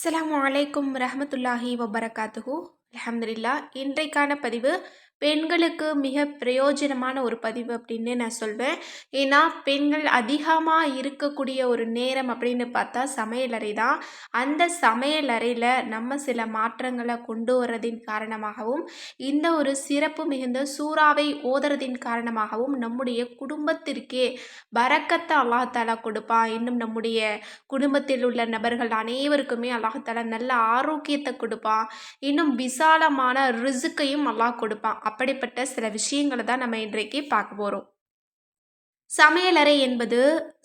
அஸ்ஸலாமு வலைக்கும் ரஹமத்துல்லாஹி வபரகாத்துஹூ. அலமதுல்லா இன்றைக்கான பதிவு பெண்களுக்கு மிக பிரயோஜனமான ஒரு பதிவு அப்படின்னு நான் சொல்வேன். ஏன்னா பெண்கள் அதிகமாக இருக்கக்கூடிய ஒரு நேரம் அப்படின்னு பார்த்தா சமையலறை தான். அந்த சமையலறையில் நம்ம சில மாற்றங்களை கொண்டு வர்றதின் காரணமாகவும் இந்த ஒரு சிறப்பு மிகுந்த சூறாவை ஓதுறதின் காரணமாகவும் நம்முடைய குடும்பத்திற்கே பறக்கத்தை அல்லாஹாலா கொடுப்பான் இன்னும் நம்முடைய குடும்பத்தில் உள்ள நபர்கள் அனைவருக்குமே அல்லாஹாலா நல்ல ஆரோக்கியத்தை கொடுப்பான் இன்னும் விசாலமான ரிசுக்கையும் அல்லாஹ் கொடுப்பான் அப்படிப்பட்ட சில விஷயங்களை தான் நம்ம இன்றைக்கு பார்க்க போகிறோம் சமையலறை என்பது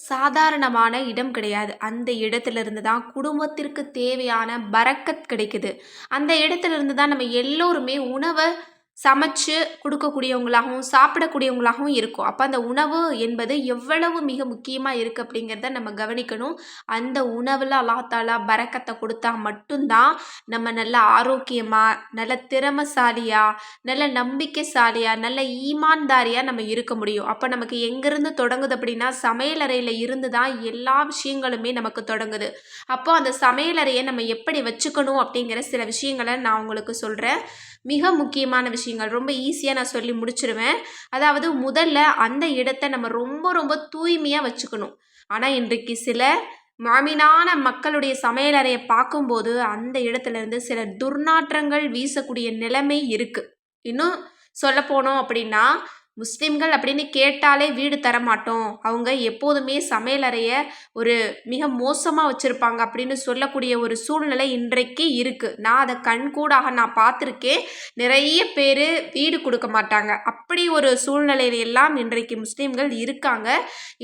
சாதாரணமான இடம் கிடையாது. அந்த இடத்துலேருந்து தான் குடும்பத்திற்கு தேவையான பறக்கத் கிடைக்குது. அந்த இடத்துலேருந்து தான் நம்ம எல்லோருமே உணவை சமைச்சு கொடுக்கக்கூடியவங்களாகவும் சாப்பிடக்கூடியவங்களாகவும் இருக்கும். அப்போ அந்த உணவு என்பது எவ்வளவு மிக முக்கியமாக இருக்குது அப்படிங்கிறத நம்ம கவனிக்கணும். அந்த உணவில் அல்லாத்தாலா பறக்கத்தை கொடுத்தா மட்டும்தான் நம்ம நல்ல ஆரோக்கியமாக நல்ல திறமசாலியாக நல்ல நம்பிக்கைசாலியாக நல்ல ஈமான்தாரியாக நம்ம இருக்க முடியும். அப்போ நமக்கு எங்கேருந்து தொடங்குது அப்படின்னா சமையலறையில் இருந்து தான் எல்லா விஷயங்களுமே நமக்கு தொடங்குது. அப்போது அந்த சமையலறையை நம்ம எப்படி வச்சுக்கணும் அப்படிங்கிற சில விஷயங்களை நான் உங்களுக்கு சொல்கிறேன் மிக முக்கியமான விஷயம் விஷயங்கள் ரொம்ப ஈஸியாக நான் சொல்லி முடிச்சிருவேன். அதாவது முதல்ல அந்த இடத்த நம்ம ரொம்ப ரொம்ப தூய்மையாக வச்சுக்கணும். ஆனால் இன்றைக்கு சில மாமினான மக்களுடைய சமையலறையை பார்க்கும்போது அந்த இடத்துல இருந்து சில துர்நாற்றங்கள் வீசக்கூடிய நிலைமை இருக்குது இன்னும் சொல்ல போனோம் அப்படின்னா முஸ்லீம்கள் அப்படின்னு கேட்டாலே வீடு தரமாட்டோம் அவங்க எப்போதுமே சமையலறையை ஒரு மிக மோசமாக வச்சுருப்பாங்க அப்படின்னு சொல்லக்கூடிய ஒரு சூழ்நிலை இன்றைக்கு இருக்குது நான் அதை கண்கூடாக நான் பார்த்துருக்கேன். நிறைய பேர் வீடு கொடுக்க மாட்டாங்க. அப்படி ஒரு சூழ்நிலையில எல்லாம் இன்றைக்கு முஸ்லீம்கள் இருக்காங்க.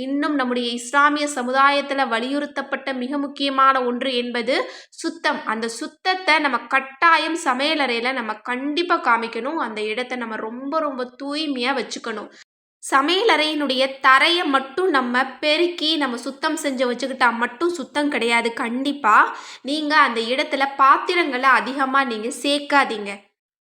இன்னும் நம்முடைய இஸ்லாமிய சமுதாயத்தில் வலியுறுத்தப்பட்ட மிக முக்கியமான ஒன்று என்பது சுத்தம். அந்த சுத்தத்தை நம்ம கட்டாயம் சமையலறையில் நம்ம கண்டிப்பாக காமிக்கணும். அந்த இடத்த நம்ம ரொம்ப ரொம்ப தூய்மையாக வச்சு வச்சுக்கணும். சமையலறையினுடைய தரையை மட்டும் நம்ம பெருக்கி நம்ம சுத்தம் செஞ்சு வச்சுக்கிட்டா மட்டும் சுத்தம் கிடையாது. கண்டிப்பாக நீங்கள் அந்த இடத்துல பாத்திரங்களை அதிகமாக நீங்கள் சேர்க்காதீங்க.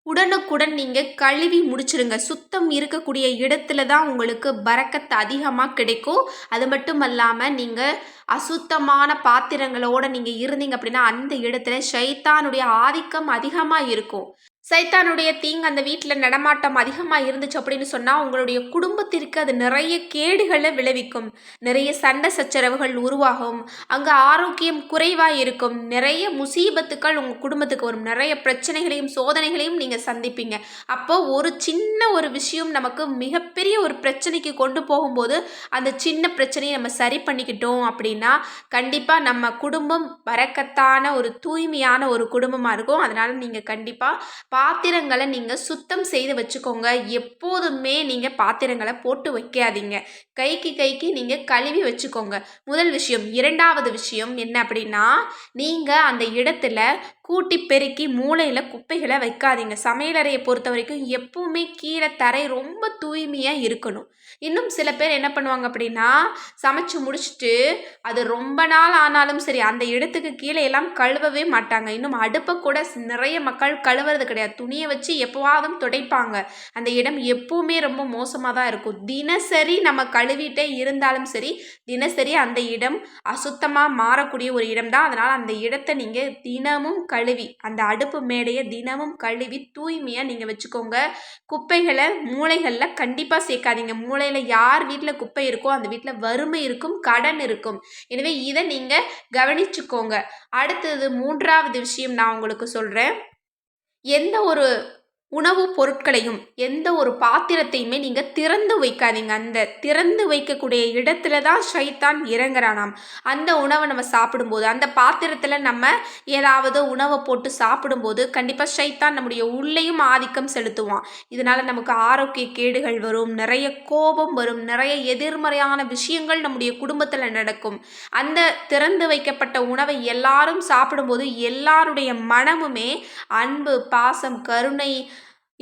உடனுக்குடன் நீங்கள் கழுவி முடிச்சிருங்க. சுத்தம் இருக்கக்கூடிய இடத்துல தான் உங்களுக்கு பறக்கத்து அதிகமாக கிடைக்கும். அது மட்டும் இல்லாமல் நீங்கள் அசுத்தமான பாத்திரங்களோடு நீங்கள் இருந்தீங்க அப்படின்னா அந்த இடத்துல ஷைத்தானுடைய ஆதிக்கம் அதிகமாக இருக்கும். சைத்தானுடைய தீங்கு அந்த வீட்டில் நடமாட்டம் அதிகமாக இருந்துச்சு அப்படின்னு சொன்னால் உங்களுடைய குடும்பத்திற்கு அது நிறைய கேடுகளை விளைவிக்கும். நிறைய சண்டை சச்சரவுகள் உருவாகும். அங்கே ஆரோக்கியம் குறைவாக இருக்கும். நிறைய முசீபத்துக்கள் உங்கள் குடும்பத்துக்கு வரும். நிறைய பிரச்சனைகளையும் சோதனைகளையும் நீங்கள் சந்திப்பீங்க. அப்போ ஒரு சின்ன ஒரு விஷயம் நமக்கு மிகப்பெரிய ஒரு பிரச்சனைக்கு கொண்டு போகும்போது அந்த சின்ன பிரச்சனையை நம்ம சரி பண்ணிக்கிட்டோம் அப்படின்னா கண்டிப்பாக நம்ம குடும்பம் வரக்கத்தான ஒரு தூய்மையான ஒரு குடும்பமாக இருக்கும். அதனால் நீங்கள் கண்டிப்பாக பாத்திரங்களை நீங்கள் சுத்தம் செய்து வச்சுக்கோங்க. எப்போதுமே நீங்கள் பாத்திரங்களை போட்டு வைக்காதீங்க. கைக்கு கைக்கு நீங்கள் கழுவி வச்சுக்கோங்க. முதல் விஷயம். இரண்டாவது விஷயம் என்ன அப்படின்னா நீங்கள் அந்த இடத்துல கூட்டி பெருக்கி மூளையில் குப்பைகளை வைக்காதீங்க. சமையலறையை பொறுத்த வரைக்கும் எப்பவுமே கீழே தரை ரொம்ப தூய்மையாக இருக்கணும். இன்னும் சில பேர் என்ன பண்ணுவாங்க அப்படின்னா சமைச்சு முடிச்சுட்டு அது ரொம்ப நாள் ஆனாலும் சரி அந்த இடத்துக்கு கீழே எல்லாம் கழுவவே மாட்டாங்க. இன்னும் அடுப்பை கூட நிறைய மக்கள் கழுவுறது கிடையாது. துணியை வச்சு எப்போவாதும் துடைப்பாங்க. அந்த இடம் எப்பவுமே ரொம்ப மோசமாக தான் இருக்கும். தினசரி நம்ம கழுவிட்டே இருந்தாலும் சரி தினசரி அந்த இடம் அசுத்தமாக மாறக்கூடிய ஒரு இடம் தான். அதனால் அந்த இடத்தை நீங்கள் தினமும் கழுவி அந்த அடுப்பு மேடையை தினமும் கழுவி தூய்மையாக நீங்கள் வச்சுக்கோங்க. குப்பைகளை மூளைகளில் கண்டிப்பாக சேர்க்காதீங்க. மூளை மூலையில் யார் வீட்டில் குப்பை இருக்கோ அந்த வீட்டில் வறுமை இருக்கும் கடன் இருக்கும். எனவே இதை நீங்கள் கவனிச்சுக்கோங்க. அடுத்தது மூன்றாவது விஷயம் நான் உங்களுக்கு சொல்கிறேன் எந்த ஒரு உணவுப் பொருட்களையும் எந்த ஒரு பாத்திரத்தையுமே நீங்கள் திறந்து வைக்காதீங்க. அந்த திறந்து வைக்கக்கூடிய இடத்துல தான் ஷைத்தான் இறங்குறானாம். அந்த உணவை நம்ம சாப்பிடும்போது அந்த பாத்திரத்தில் நம்ம ஏதாவது உணவை போட்டு சாப்பிடும்போது கண்டிப்பாக ஷைத்தான் நம்முடைய உள்ளேயும் ஆதிக்கம் செலுத்துவான். இதனால் நமக்கு ஆரோக்கிய கேடுகள் வரும் நிறைய கோபம் வரும் நிறைய எதிர்மறையான விஷயங்கள் நம்முடைய குடும்பத்தில் நடக்கும். அந்த திறந்து வைக்கப்பட்ட உணவை எல்லாரும் சாப்பிடும்போது எல்லாருடைய மனமுமே அன்பு பாசம் கருணை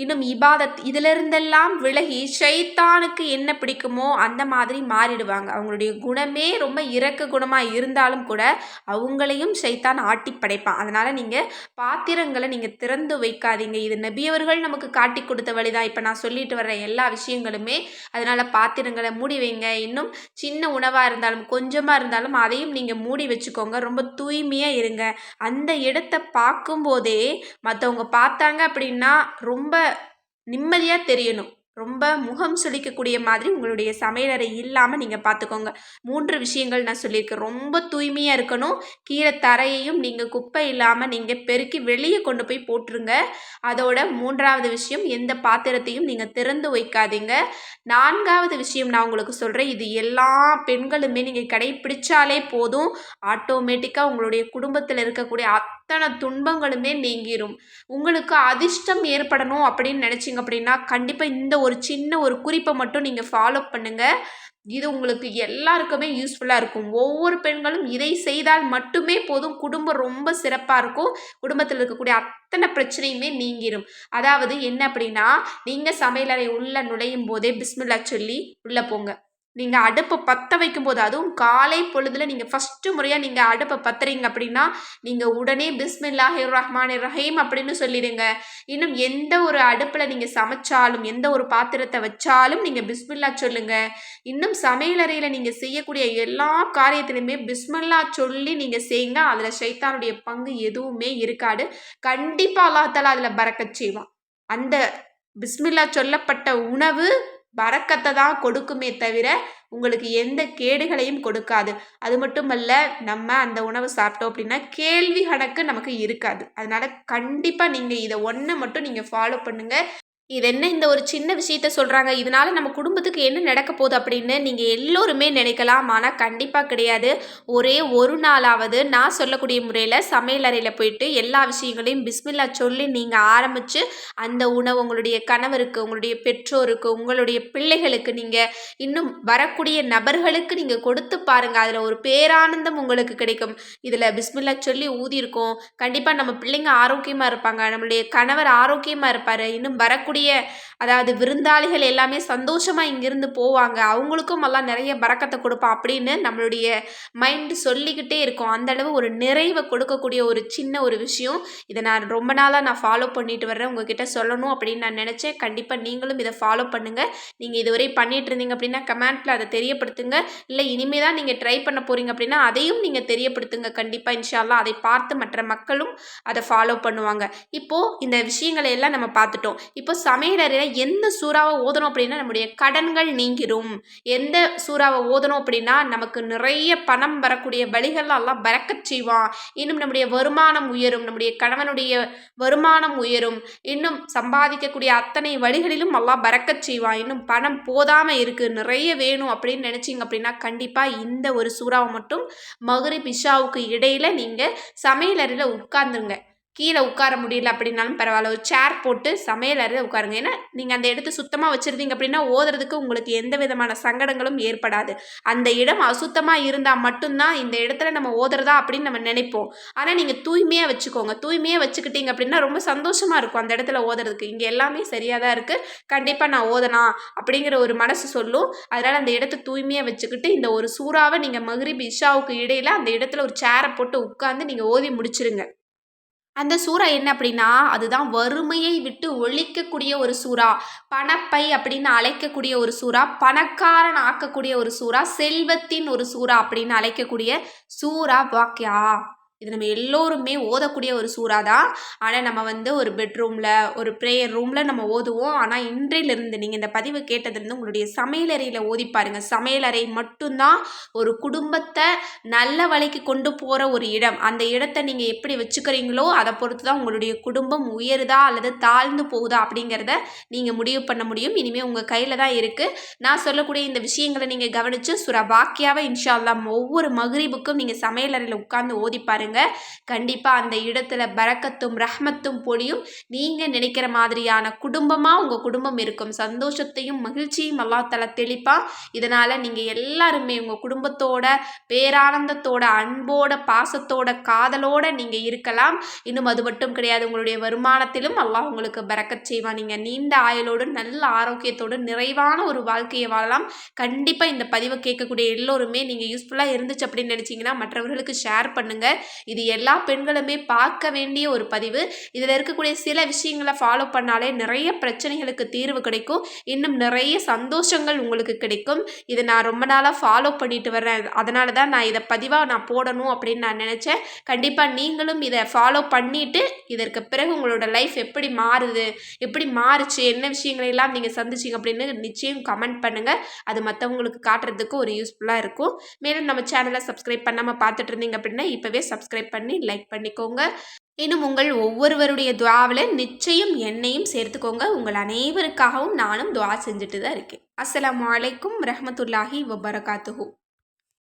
இன்னும் இபாதத் இதிலிருந்தெல்லாம் விலகி ஷைத்தானுக்கு என்ன பிடிக்குமோ அந்த மாதிரி மாறிடுவாங்க. அவங்களுடைய குணமே ரொம்ப இறக்க குணமாக இருந்தாலும் கூட அவங்களையும் ஷைத்தான் ஆட்டி படைப்பான். அதனால் நீங்கள் பாத்திரங்களை நீங்கள் திறந்து வைக்காதீங்க. இது நபியவர்கள் நமக்கு காட்டி கொடுத்த வழிதான். இப்போ நான் சொல்லிட்டு வர்ற எல்லா விஷயங்களுமே அதனால் பாத்திரங்களை மூடி வைங்க. இன்னும் சின்ன உணவாக இருந்தாலும் கொஞ்சமாக இருந்தாலும் அதையும் நீங்கள் மூடி வச்சுக்கோங்க. ரொம்ப தூய்மையாக இருங்க. அந்த இடத்த பார்க்கும்போதே மற்றவங்க பார்த்தாங்க அப்படின்னா ரொம்ப நிம்மதியாக தெரியணும். ரொம்ப முகம் சுளிக்கக்கூடிய மாதிரி உங்களுடைய சமையலறை இல்லாமல் நீங்கள் பார்த்துக்கோங்க மூன்று விஷயங்கள் நான் சொல்லியிருக்கேன். ரொம்ப தூய்மையாக இருக்கணும். கீழே தரையையும் நீங்கள் குப்பை இல்லாமல் நீங்கள் பெருக்கி வெளியே கொண்டு போய் போட்டுருங்க. அதோட மூன்றாவது விஷயம் எந்த பாத்திரத்தையும் நீங்கள் திறந்து வைக்காதீங்க. நான்காவது விஷயம் நான் உங்களுக்கு சொல்கிறேன் இது எல்லா பெண்களுமே நீங்கள் கடைப்பிடிச்சாலே போதும். ஆட்டோமேட்டிக்காக உங்களுடைய குடும்பத்தில் இருக்கக்கூடிய அத்தனை துன்பங்களுமே நீங்கிரும். உங்களுக்கு அதிர்ஷ்டம் ஏற்படணும் அப்படின்னு நினச்சிங்க அப்படின்னா கண்டிப்பாக இந்த ஒரு சின்ன ஒரு குறிப்பை மட்டும் நீங்கள் ஃபாலோ பண்ணுங்கள் இது உங்களுக்கு எல்லாருக்குமே யூஸ்ஃபுல்லாக இருக்கும். ஒவ்வொரு பெண்களும் இதை செய்தால் மட்டுமே போதும். குடும்பம் ரொம்ப சிறப்பாக இருக்கும். குடும்பத்தில் இருக்கக்கூடிய அத்தனை பிரச்சனையுமே நீங்கிரும். அதாவது என்ன அப்படின்னா நீங்கள் சமையலறை உள்ளே நுழையும் போதே பிஸ்மில்லா சொல்லி உள்ளே போங்க. நீங்கள் அடுப்பை பற்ற வைக்கும்போது அதுவும் காலை பொழுதில் நீங்கள் ஃபஸ்ட்டு முறையாக நீங்கள் அடுப்பை பத்துறீங்க அப்படின்னா நீங்கள் உடனே பிஸ்மில்லாஹி ரஹ்மான் ரஹீம் அப்படின்னு சொல்லிடுங்க. இன்னும் எந்த ஒரு அடுப்பில் நீங்கள் சமைச்சாலும் எந்த ஒரு பாத்திரத்தை வச்சாலும் நீங்கள் பிஸ்மில்லா சொல்லுங்கள் இன்னும் சமையலறையில் நீங்கள் செய்யக்கூடிய எல்லா காரியத்திலையுமே பிஸ்மில்லா சொல்லி நீங்கள் செய்யுங்க. அதில் சைத்தானுடைய பங்கு எதுவுமே இருக்காது. கண்டிப்பாக அல்லாத்தால அதில் பறக்க செய்வான். அந்த பிஸ்மில்லா சொல்லப்பட்ட உணவு பறக்கத்தை தான் கொடுக்குமே தவிர உங்களுக்கு எந்த கேடுகளையும் கொடுக்காது. அது மட்டுமல்ல நம்ம அந்த உணவு சாப்பிட்டோம் அப்படின்னா கேள்வி கணக்கு நமக்கு இருக்காது. அதனால கண்டிப்பாக நீங்கள் இதை ஒன்றை மட்டும் நீங்கள் ஃபாலோ பண்ணுங்கள் இது என்ன இந்த ஒரு சின்ன விஷயத்த சொல்கிறாங்க இதனால் நம்ம குடும்பத்துக்கு என்ன நடக்க போகுது அப்படின்னு நீங்கள் எல்லோருமே நினைக்கலாம். ஆனால் கண்டிப்பாக கிடையாது. ஒரே ஒரு நாளாவது நான் சொல்லக்கூடிய முறையில் சமையல் அறையில் போயிட்டு எல்லா விஷயங்களையும் பிஸ்மில்லா சொல்லி நீங்கள் ஆரம்பித்து அந்த உணவு உங்களுடைய கணவருக்கு உங்களுடைய பெற்றோருக்கு உங்களுடைய பிள்ளைகளுக்கு நீங்கள் இன்னும் வரக்கூடிய நபர்களுக்கு நீங்கள் கொடுத்து பாருங்கள் அதில் ஒரு பேரானந்தம் உங்களுக்கு கிடைக்கும். இதில் பிஸ்மில்லா சொல்லி ஊதியிருக்கோம். கண்டிப்பாக நம்ம பிள்ளைங்க ஆரோக்கியமாக இருப்பாங்க. நம்மளுடைய கணவர் ஆரோக்கியமாக இருப்பார். இன்னும் வரக்கூடிய வரக்கூடிய அதாவது விருந்தாளிகள் எல்லாமே சந்தோஷமாக இங்கிருந்து போவாங்க. அவங்களுக்கும் எல்லாம் நிறைய பறக்கத்தை கொடுப்பான் அப்படின்னு நம்மளுடைய மைண்டு சொல்லிக்கிட்டே இருக்கும். அந்தளவு ஒரு நிறைவை கொடுக்கக்கூடிய ஒரு சின்ன ஒரு விஷயம். இதை நான் ரொம்ப நாளாக நான் ஃபாலோ பண்ணிட்டு வர்றேன். உங்ககிட்ட சொல்லணும் அப்படின்னு நான் நினச்சேன். கண்டிப்பாக நீங்களும் இதை ஃபாலோ பண்ணுங்கள் நீங்கள் இதுவரை பண்ணிட்டு இருந்தீங்க அப்படின்னா கமெண்ட்டில் அதை தெரியப்படுத்துங்க. இல்லை இனிமே தான் நீங்கள் ட்ரை பண்ண போகிறீங்க அப்படின்னா அதையும் நீங்கள் தெரியப்படுத்துங்க. கண்டிப்பாக இன்ஷால்லா அதை பார்த்து மற்ற மக்களும் அதை ஃபாலோ பண்ணுவாங்க. இப்போது இந்த விஷயங்களை எல்லாம் நம்ம பார்த்துட்டோம். இப்போ சமையலறையில் எந்த சூறாவை ஓதணும் அப்படின்னா நம்முடைய கடன்கள் நீங்கிரும். எந்த சூறாவை ஓதணும் அப்படின்னா நமக்கு நிறைய பணம் வரக்கூடிய வழிகளெல்லாம் பறக்கச் செய்வான். இன்னும் நம்முடைய வருமானம் உயரும் நம்முடைய கணவனுடைய வருமானம் உயரும். இன்னும் சம்பாதிக்கக்கூடிய அத்தனை வழிகளிலும் எல்லாம் பறக்கச் செய்வான். இன்னும் பணம் போதாமல் இருக்குது நிறைய வேணும் அப்படின்னு நினச்சிங்க அப்படின்னா கண்டிப்பாக இந்த ஒரு சூறாவை மட்டும் மகுரி பிஷாவுக்கு இடையில் நீங்கள் சமையலறையில் உட்கார்ந்துருங்க. கீழே உட்கார முடியல அப்படின்னாலும் பரவாயில்ல. ஒரு சேர் போட்டு சமையல் அறையில் உட்காருங்க. ஏன்னா நீங்கள் அந்த இடத்த சுத்தமாக வச்சுருந்தீங்க அப்படின்னா ஓதுறதுக்கு உங்களுக்கு எந்த விதமான சங்கடங்களும் ஏற்படாது. அந்த இடம் அசுத்தமாக இருந்தால் மட்டும்தான் இந்த இடத்துல நம்ம ஓதுறதா அப்படின்னு நம்ம நினைப்போம். ஆனால் நீங்கள் தூய்மையாக வச்சுக்கோங்க. தூய்மையாக வச்சுக்கிட்டீங்க அப்படின்னா ரொம்ப சந்தோஷமாக இருக்கும் அந்த இடத்துல ஓதுறதுக்கு. இங்கே எல்லாமே சரியாக தான் இருக்குது கண்டிப்பாக நான் ஓதலாம் அப்படிங்கிற ஒரு மனசு சொல்லும். அதனால் அந்த இடத்த தூய்மையாக வச்சுக்கிட்டு இந்த ஒரு சூறாவை நீங்கள் மகிரி இஷாவுக்கு இடையில் அந்த இடத்துல ஒரு சேரை போட்டு உட்காந்து நீங்கள் ஓதி முடிச்சிருங்க. அந்த சூறா என்ன அப்படின்னா அதுதான் வறுமையை விட்டு ஒழிக்கக்கூடிய ஒரு சூறா. பணப்பை அப்படின்னு அழைக்கக்கூடிய ஒரு சூறா. பணக்காரன் ஆக்கக்கூடிய ஒரு சூறா. செல்வத்தின் ஒரு சூறா அப்படின்னு அழைக்கக்கூடிய சூறா வாக்கியா? இது நம்ம எல்லோருமே ஓதக்கூடிய ஒரு சூறா தான். ஆனால் நம்ம வந்து ஒரு பெட்ரூமில் ஒரு ப்ரேயர் ரூமில் நம்ம ஓதுவோம். ஆனால் இன்றையிலிருந்து நீங்கள் இந்த பதிவு கேட்டதுலேருந்து உங்களுடைய சமையலறையில் ஓதி பாருங்கள் சமையலறை மட்டும்தான் ஒரு குடும்பத்தை நல்ல வழிக்கு கொண்டு போகிற ஒரு இடம். அந்த இடத்த நீங்கள் எப்படி வச்சுக்கிறீங்களோ அதை பொறுத்து தான் உங்களுடைய குடும்பம் உயருதா அல்லது தாழ்ந்து போகுதா அப்படிங்கிறத நீங்கள் முடிவு பண்ண முடியும். இனிமேல் உங்கள் கையில் தான் இருக்குது நான் சொல்லக்கூடிய இந்த விஷயங்களை நீங்கள் கவனித்து சுரா பாக்கியாவை இன்ஷா அல்லாம் ஒவ்வொரு மகிரிபுக்கும் நீங்கள் சமையலறையில் உட்காந்து ஓதி பாருங்கள் பாருங்கள் கண்டிப்பாக அந்த இடத்துல பறக்கத்தும் ரஹ்மத்தும் பொழியும். நீங்கள் நினைக்கிற மாதிரியான குடும்பமாக உங்கள் குடும்பம் இருக்கும். சந்தோஷத்தையும் மகிழ்ச்சியும் அல்லா தலா தெளிப்பா இதனால் நீங்கள் எல்லாருமே உங்கள் குடும்பத்தோட பேரானந்தத்தோட அன்போட பாசத்தோட காதலோட நீங்கள் இருக்கலாம். இன்னும் அது மட்டும் கிடையாது. உங்களுடைய வருமானத்திலும் அல்லாஹ் உங்களுக்கு பறக்கச் செய்வான். நீங்கள் நீண்ட ஆயுளோடு நல்ல ஆரோக்கியத்தோடு நிறைவான ஒரு வாழ்க்கையை வாழலாம். கண்டிப்பாக இந்த பதிவை கேட்கக்கூடிய எல்லோருமே நீங்கள் யூஸ்ஃபுல்லாக இருந்துச்சு அப்படின்னு நினச்சிங்கன்னா மற்றவர்களுக்கு ஷேர் பண்ணுங்கள் இது எல்லா பெண்களுமே பார்க்க வேண்டிய ஒரு பதிவு. இதில் இருக்கக்கூடிய சில விஷயங்களை ஃபாலோ பண்ணாலே நிறைய பிரச்சனைகளுக்கு தீர்வு கிடைக்கும். இன்னும் நிறைய சந்தோஷங்கள் உங்களுக்கு கிடைக்கும். இதை நான் ரொம்ப நாளாக ஃபாலோ பண்ணிட்டு வர்றேன். அதனால தான் நான் இதை பதிவாக நான் போடணும் அப்படின்னு நான் நினச்சேன். கண்டிப்பாக நீங்களும் இதை ஃபாலோ பண்ணிவிட்டு இதற்கு பிறகு உங்களோட லைஃப் எப்படி மாறுது எப்படி மாறுச்சு என்ன விஷயங்களை எல்லாம் நீங்கள் சந்திச்சிங்க அப்படின்னு நிச்சயம் கமெண்ட் பண்ணுங்கள் அது மற்றவங்களுக்கு காட்டுறதுக்கு ஒரு யூஸ்ஃபுல்லாக இருக்கும். மேலும் நம்ம சேனலை சப்ஸ்கிரைப் பண்ணாமல் பார்த்துட்டு இருந்தீங்க அப்படின்னா இப்போவே சப்ஸ்கிரைப் பண்ணி லைக் பண்ணிக்கோங்க. இன்னும் உங்கள் ஒவ்வொருவருடைய துவாவில் நிச்சயம் என்னையும் சேர்த்துக்கோங்க. உங்கள் அனைவருக்காகவும் நானும் துவா செஞ்சுட்டு தான் இருக்கேன். அஸ்லாம் வலைக்கும் ரஹமத்துல்லாஹி வபரகாத்துஹூ.